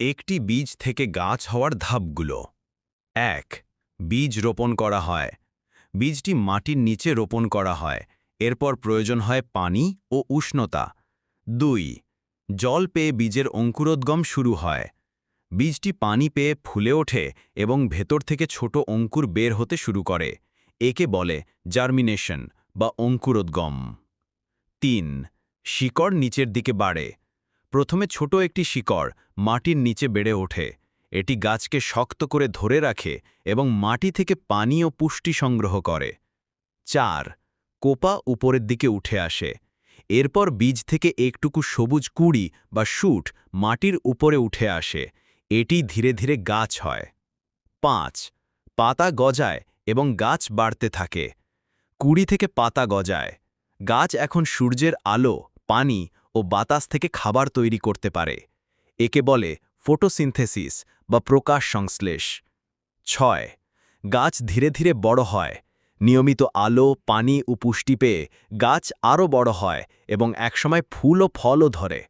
একটি বীজ থেকে গাছ হওয়ার ধাপগুলো। এক, বীজ রোপণ করা হয়। বীজটি মাটির নিচে রোপণ করা হয়। এরপর প্রয়োজন হয় পানি ও উষ্ণতা। দুই, জল পেয়ে বীজের অঙ্কুরোদ্গম শুরু হয়। বীজটি পানি পেয়ে ফুলে ওঠে এবং ভেতর থেকে ছোট অঙ্কুর বের হতে শুরু করে। একে বলে জার্মিনেশন বা অঙ্কুরোদ্গম। তিন, শিকড় নিচের দিকে বাড়ে। প্রথমে ছোট একটি শিকড় মাটির নিচে বেড়ে ওঠে। এটি গাছকে শক্ত করে ধরে রাখে এবং মাটি থেকে পানি ও পুষ্টি সংগ্রহ করে। চার, কোপা উপরের দিকে উঠে আসে। এরপর বীজ থেকে একটুকু সবুজ কুড়ি বা শুট মাটির উপরে উঠে আসে। এটি ধীরে ধীরে গাছ হয়। পাঁচ, পাতা গজায় এবং গাছ বাড়তে থাকে। কুড়ি থেকে পাতা গজায়। গাছ এখন সূর্যের আলো, পানি ও বাতাস থেকে খাবার তৈরি করতে পারে। একে বলে ফোটোসিনথেসিস বা প্রকাশ সংশ্লেষ। ছয়, গাছ ধীরে ধীরে বড় হয়। নিয়মিত আলো, পানি ও পুষ্টি পেয়ে গাছ আরও বড় হয় এবং একসময় ফুল ও ফলও ধরে।